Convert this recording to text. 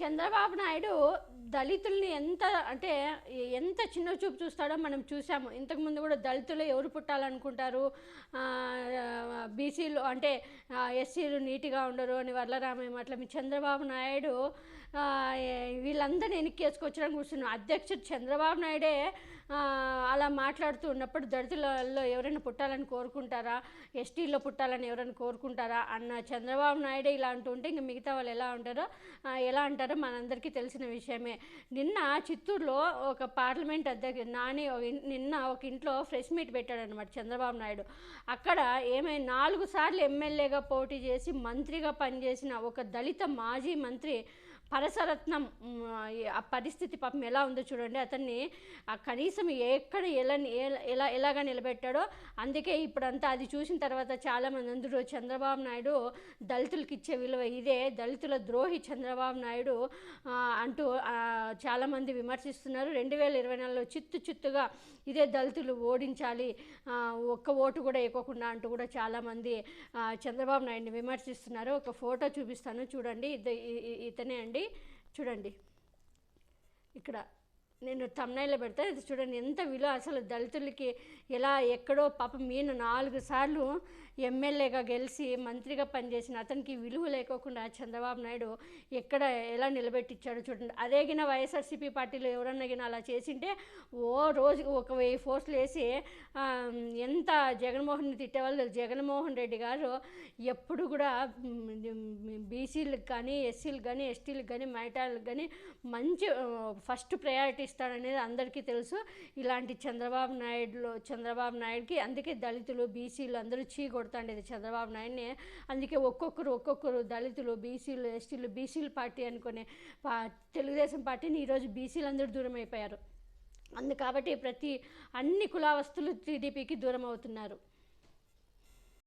చంద్రబాబు నాయుడు దళితుల్ని ఎంత అంటే ఎంత చిన్న చూపు చూస్తాడో మనం చూసాము. ఇంతకుముందు కూడా దళితులు ఎవరు పుట్టాలనుకుంటారు? బీసీలు అంటే ఎస్సీలు నీట్గా ఉండరు అని వరలరామయ్య అట్లా మీ చంద్రబాబు నాయుడు వీళ్ళందరిని వీళ్ళందరినీ ఎన్నికేసుకొచ్చడానికి కూర్చున్నాం అధ్యక్షుడు చంద్రబాబు నాయుడే అలా మాట్లాడుతూ ఉన్నప్పుడు దళితులలో ఎవరైనా పుట్టాలని కోరుకుంటారా? ఎస్టీల్లో పుట్టాలని ఎవరైనా కోరుకుంటారా? అన్న చంద్రబాబు నాయుడే ఇలా అంటుంటే ఇంక మిగతా వాళ్ళు ఎలా ఉంటారో ఎలా అంటారు మనందరికీ తెలిసిన విషయమే. నిన్న చిత్తూరులో ఒక పార్లమెంట్ అధ్యక్ష నాని ఒక నిన్న ఒక ఇంట్లో ఫ్రెష్ మీట్ పెట్టాడు అనమాట చంద్రబాబు నాయుడు. అక్కడ ఏమై నాలుగు సార్లు ఎమ్మెల్యేగా పోటీ చేసి మంత్రిగా పనిచేసిన ఒక దళిత మాజీ మంత్రి పరసరత్నం ఆ పరిస్థితి పాపం ఎలా ఉందో చూడండి. అతన్ని ఆ కనీసం ఎక్కడ ఎలా ఎలా- ఎలాగా నిలబెట్టాడో అందుకే ఇప్పుడంతా అది చూసిన తర్వాత చాలామంది అందరూ చంద్రబాబు నాయుడు దళితులకి ఇచ్చే విలువ ఇదే. దళితుల ద్రోహి చంద్రబాబు నాయుడు అంటూ చాలామంది విమర్శిస్తున్నారు. రెండు వేల ఇరవై నాలుగులో చిత్తు చిత్తుగా ఇదే దళితులు ఓడించాలి ఒక్క ఓటు కూడా వేయకోకుండా అంటూ కూడా చాలామంది చంద్రబాబు నాయుడిని విమర్శిస్తున్నారు. ఒక ఫోటో చూపిస్తాను. చూడండి. ఇద ఇతనే అండి. చూడండి. ఇక్కడ నేను తమ్నైలో పెడతా. ఇది చూడండి ఎంత విలువ. అసలు దళితులకి ఎలా ఎక్కడో పాపం ఈయన నాలుగు సార్లు ఎమ్మెల్యేగా గెలిచి మంత్రిగా పనిచేసిన అతనికి విలువ లేకోకుండా చంద్రబాబు నాయుడు ఎక్కడ ఎలా నిలబెట్టించాడో చూడండి. అదేగిన వైఎస్ఆర్సీపీ పార్టీలో ఎవరన్నా గిన అలా చేసింటే ఓ రోజు ఒక వెయ్యి ఫోర్స్లు వేసి ఎంత జగన్మోహన్ తిట్టేవాళ్ళు? జగన్మోహన్ రెడ్డి గారు ఎప్పుడు కూడా బీసీలకు కానీ ఎస్సీలకు కానీ ఎస్టీలకు కానీ మైటాలకు కానీ మంచి ఫస్ట్ ప్రయారిటీ ఇస్తాడనేది అందరికీ తెలుసు. ఇలాంటి చంద్రబాబు నాయుడులో చంద్రబాబు నాయుడుకి అందుకే దళితులు బీసీలు అందరూ చీ కొడతాండేది చంద్రబాబు నాయుడిని. అందుకే ఒక్కొక్కరు ఒక్కొక్కరు దళితులు బీసీలు ఎస్టీలు బీసీలు పార్టీ అనుకునే పా- తెలుగుదేశం పార్టీని ఈరోజు బీసీలు అందరూ దూరం అయిపోయారు అందు కాబట్టి ప్రతి అన్ని కులావస్తులు టీడీపీకి దూరం అవుతున్నారు